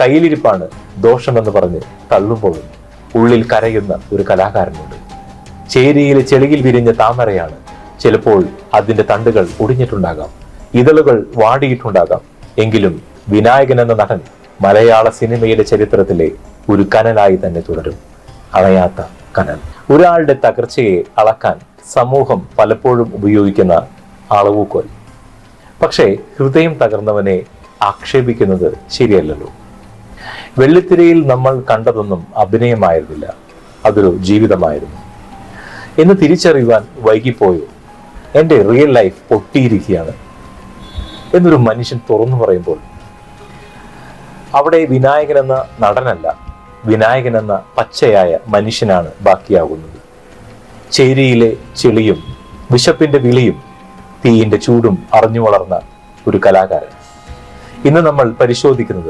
കയ്യിലിരിപ്പാണ് ദോഷമെന്ന് പറഞ്ഞ് തള്ളുമ്പോഴും ഉള്ളിൽ കരയുന്ന ഒരു കലാകാരനുണ്ട്. ചേരിയിലെ ചെളിയിൽ വിരിഞ്ഞ താമരയാണ്. ചിലപ്പോൾ അതിന്റെ തണ്ടുകൾ ഒടിഞ്ഞിട്ടുണ്ടാകാം. ഇതളുകൾ വാടിയിട്ടുണ്ടാകാം. എങ്കിലും വിനായകൻ എന്ന നടൻ മലയാള സിനിമയുടെ ചരിത്രത്തിലെ ഒരു കനലായി തന്നെ തുടരും. അണയാത്ത കനൽ. ഒരാളുടെ തകർച്ചയെ അളക്കാൻ സമൂഹം പലപ്പോഴും ഉപയോഗിക്കുന്ന അളവുകോൽ. പക്ഷേ ഹൃദയം തകർന്നവനെ ആക്ഷേപിക്കുന്നത് ശരിയല്ലല്ലോ. വെള്ളിത്തിരയിൽ നമ്മൾ കണ്ടതൊന്നും അഭിനയമായിരുന്നില്ല. അതൊരു ജീവിതമായിരുന്നു. എന്ന് തിരിച്ചറിയുവാൻ വൈകിപ്പോയോ? എന്റെ റിയൽ ലൈഫ് പൊട്ടിയിരിക്കുകയാണ്. എന്നൊരു മനുഷ്യൻ തുറന്നു പറയുമ്പോൾ അവിടെ വിനായകൻ എന്ന നടനല്ല വിനായകൻ എന്ന പച്ചയായ മനുഷ്യനാണ് ബാക്കിയാകുന്നത്. ചേരിയിലെ ചെളിയും വിശപ്പിന്റെ വിളിയും തീയിന്റെ ചൂടും അറിഞ്ഞു വളർന്ന ഒരു കലാകാരൻ. ഇന്ന് നമ്മൾ പരിശോധിക്കുന്നത്